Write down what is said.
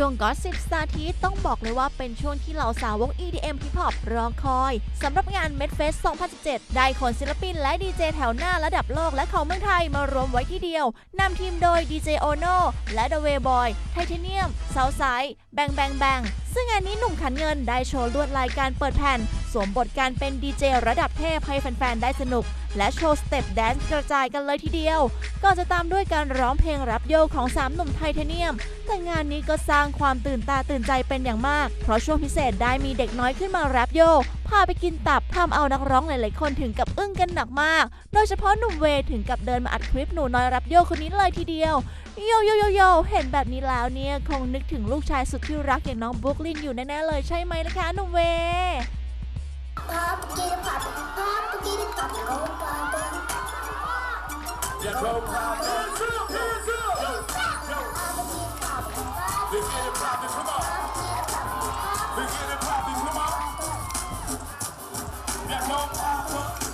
ช่วงก็สิบสาทีต้องบอกเลยว่าเป็นช่วงที่เหล่าสาวก EDM ฮิปฮอปรอคอยสำหรับงาน Medfest 2017 ได้คนศิลปินและดีเจแถวหน้าระดับโลกและของเมืองไทยมารวมไว้ที่เดียวนำทีมโดยดีเจโอโนและ The Way Boy ไทเทเนียม s o u t h s i d e แบงแบงแบง ซึ่งงานนี้หนุ่มขันเงินได้โชว์ลวดลายการเปิดแผ่น สวมบทการเป็นดีเจระดับเทพให้แฟนๆ ได้สนุก และโชว์สเต็ปแดนซ์กระจายกันเลยทีเดียวก่อนจะตามด้วยการร้องเพลงรับโยกของสามหนุ่มไทเทเนียม แต่งานนี้ก็สร้างความตื่นตาตื่นใจเป็นอย่างมาก เพราะช่วงพิเศษได้มีเด็กน้อยขึ้นมาแรปโยก พาไปกินตับทำเอานักร้องหลายๆคนถึงกับอึ้งกันหนักมาก โดยเฉพาะหนุ่มเวถึงกับเดินมาอัดคลิปหนูน้อยแรปโยคนนี้เลยทีเดียว โยโยโยโยเห็นแบบนี้แล้วเนี่ยคงนึกถึงลูกชายสุดที่รักอย่างน้องบุ๊คลินอยู่แน่ๆเลยใช่ไหมล่ะคะหนุ่มเวย์ Pop, get it pop, pop, get it pop, go pop. Yeah, go pop. Hands up, hands up. Yo, yo. Let's get it poppin'. Baba.